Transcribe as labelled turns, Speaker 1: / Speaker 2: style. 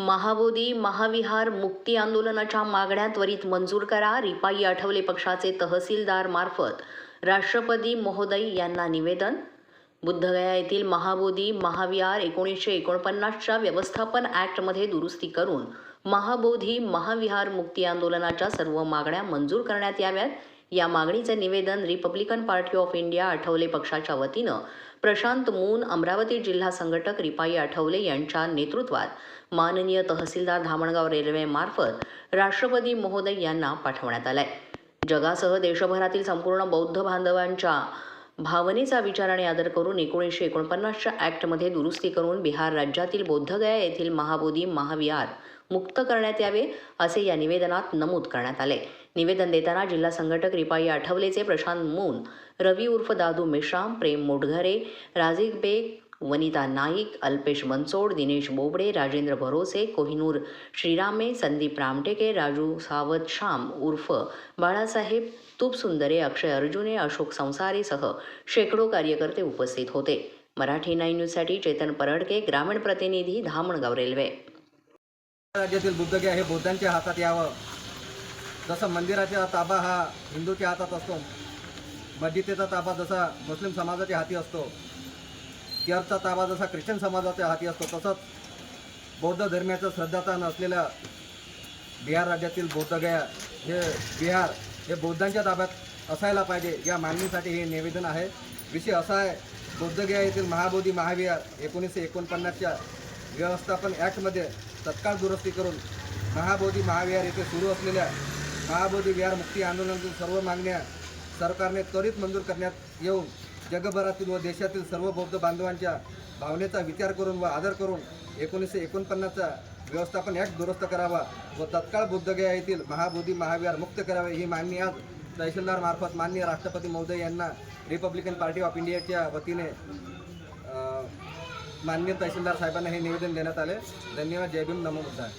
Speaker 1: महाबोधी महाविहार मुक्ती आंदोलनाच्या मागण्या त्वरित मंजूर करा रिपाई आठवले पक्षाचे तहसीलदार मार्फत. राष्ट्रपती महोदय यांना निवेदन. बुद्धगया येथील महाबोधी महाविहार एकोणीसशे एकोणपन्नासच्या व्यवस्थापन ॲक्टमध्ये दुरुस्ती करून महाबोधी महाविहार मुक्ती आंदोलनाच्या सर्व मागण्या मंजूर करण्यात याव्यात. या मागणीचे निवेदन Republican party of India Athawale पक्षाच्या वतीनं प्रशांत मून अमरावती जिल्हा संघटक रिपाई आठवले यांच्या नेतृत्वात माननीय तहसीलदार धामणगाव रेल्वेमार्फत राष्ट्रपती महोदय यांना पाठवण्यात आलाय. जगासह देशभरातील संपूर्ण बौद्ध बांधवांच्या भावनेचा विचार आणि आदर करून एकोणीसशे एकोणपन्नासच्या ॲक्टमध्ये दुरुस्ती करून बिहार राज्यातील बौद्धगया येथील महाबोधी महाविहार मुक्त करण्यात यावे असे या निवेदनात नमूद करण्यात आले. निवेदन देताना जिल्हा संघटक रिपाई आठवलेचे प्रशांत मून रवी उर्फ दादू मेश्राम प्रेम मोटघरे राजीव बेग वनिता नाईक अल्पेश बनसोड दिनेश बोबडे राजेंद्र भरोसे कोहिनूर श्रीरामे संदीप रामटेके राजू सावत श्याम उर्फ बाळासाहेब तुपसुंदरे अक्षय अर्जुने अशोक संसारेसह शेकडो कार्यकर्ते उपस्थित होते. मराठी नाईन न्यूजसाठी चेतन परडके ग्रामीण प्रतिनिधी धामणगाव रेल्वे.
Speaker 2: राज्यातील बुद्धगे हे बौद्धांच्या हातात यावं. जसं मंदिराचा ताबा हा हिंदूच्या हातात असतो मस्जिदेचा ताबा जसा मुस्लिम समाजाच्या हाती असतो चर्चचा ताबा जसा ख्रिश्चन समाजाच्या हाती असतो. तसंच बौद्ध धर्माचं श्रद्धास्थान असलेल्या बिहार राज्यातील बौद्धगया हे बिहार हे बौद्धांच्या ताब्यात असायला पाहिजे या मागणीसाठी हे निवेदन आहे. विषय असा आहे बौद्धगया येथील महाबोधी महाविहार एकोणीसशे एकोणपन्नासच्या व्यवस्थापन ॲक्टमध्ये तत्काळ दुरुस्ती करून महाबोधी महाविहार येथे सुरू असलेल्या महाबोधी विहार मुक्ती आंदोलनातील सर्व मागण्या सरकारने त्वरित मंजूर करण्यात येऊन जगभरातील व देशातील सर्व बौद्ध बांधवांच्या भावनेचा विचार करून व आदर करून एकोणीसशे एकोणपन्नासचा व्यवस्थापन ॲक्ट दुरुस्त करावा व तत्काळ बुद्धगया येथील महाबोधी महाविहार मुक्त करावे ही मागणी आज तहसीलदार मार्फत माननीय राष्ट्रपती महोदय यांना रिपब्लिकन पार्टी ऑफ इंडियाच्या वतीने मान्य माननीय तहसीलदार साहेबांना हे निवेदन देण्यात आले. धन्यवाद. जय भीम. नमो बुद्धाय.